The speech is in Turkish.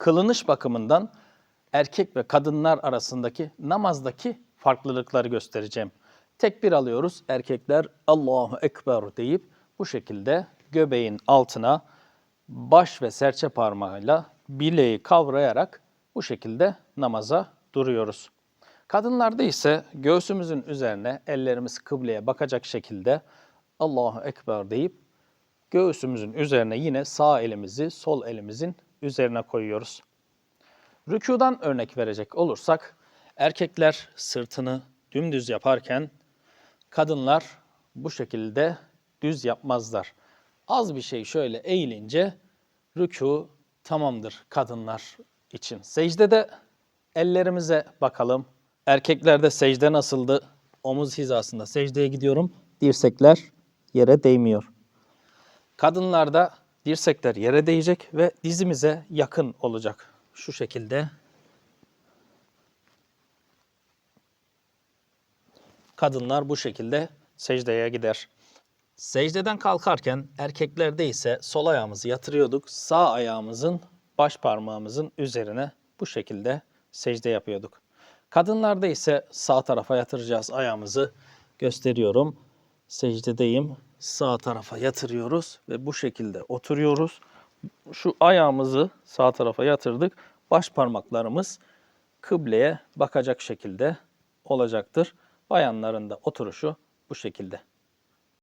kılınış bakımından erkek ve kadınlar arasındaki namazdaki farklılıkları göstereceğim. Tekbir alıyoruz. Erkekler Allahu Ekber deyip bu şekilde göbeğin altına baş ve serçe parmağıyla bileği kavrayarak bu şekilde namaza duruyoruz. Kadınlarda ise göğsümüzün üzerine ellerimiz kıbleye bakacak şekilde Allahu Ekber deyip göğsümüzün üzerine yine sağ elimizi sol elimizin üzerine koyuyoruz. Rükudan örnek verecek olursak erkekler sırtını dümdüz yaparken kadınlar bu şekilde düz yapmazlar. Az bir şey şöyle eğilince rükû tamamdır kadınlar için. Secdede ellerimize bakalım. Erkeklerde secde nasıldı? Omuz hizasında secdeye gidiyorum. Dirsekler yere değmiyor. Kadınlarda dirsekler yere değecek ve dizimize yakın olacak. Şu şekilde. Kadınlar bu şekilde secdeye gider. Secdeden kalkarken erkeklerde ise sol ayağımızı yatırıyorduk. Sağ ayağımızın baş parmağımızın üzerine bu şekilde secde yapıyorduk. Kadınlarda ise sağ tarafa yatıracağız ayağımızı. Gösteriyorum. Secdedeyim. Sağ tarafa yatırıyoruz ve bu şekilde oturuyoruz. Şu ayağımızı sağ tarafa yatırdık. Baş parmaklarımız kıbleye bakacak şekilde olacaktır. Bayanların da oturuşu bu şekilde.